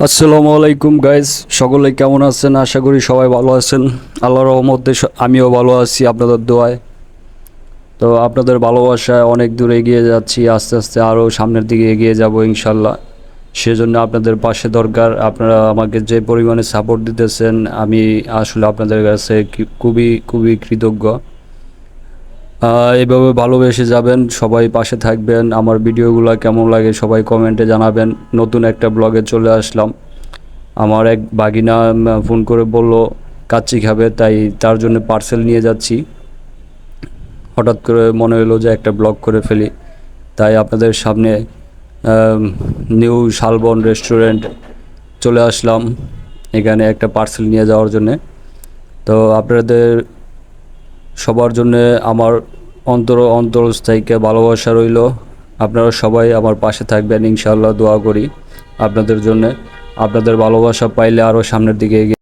আসসালামু আলাইকুম গাইজ সকলে কেমন আছেন? আশা করি সবাই ভালো আছেন। আল্লাহর রহমতে আমিও ভালো আছি আপনাদের দোয়ায়। তো আপনাদের ভালোবাসায় অনেক দূরে এগিয়ে যাচ্ছি, আস্তে আস্তে আরও সামনের দিকে এগিয়ে যাব ইনশাল্লাহ সেজন্য আপনাদের পাশে দরকার, আপনারা আমাকে যে পরিমাণে সাপোর্ট দিতেছেন, আমি আসলে আপনাদের কাছে খুবই খুবই কৃতজ্ঞ। এভাবে ভালোবেসে যাবেন, সবাই পাশে থাকবেন। আমার ভিডিওগুলো কেমন লাগে সবাই কমেন্টে জানাবেন। নতুন একটা ব্লগে চলে আসলাম। আমার এক বাগিনা ফোন করে বলল, কাচ্চি খাবে, তাই তার জন্য পার্সেল নিয়ে যাচ্ছি। হঠাৎ করে মনে হলো যে একটা ব্লগ করে ফেলি। তাই আপনাদের সামনে নিউ শালবন রেস্টুরেন্ট চলে আসলাম। এখানে একটা পার্সেল নিয়ে যাওয়ার জন্যে। তো আপনাদের সবার জন্য আমার অন্তর অন্তরস্থায়ীকে ভালোবাসা রইল। আপনারা সবাই আমার পাশে থাকবেন ইনশাল্লাহ দোয়া করি আপনাদের জন্য। আপনাদের ভালোবাসা পাইলে আরও সামনের দিকে এগিয়ে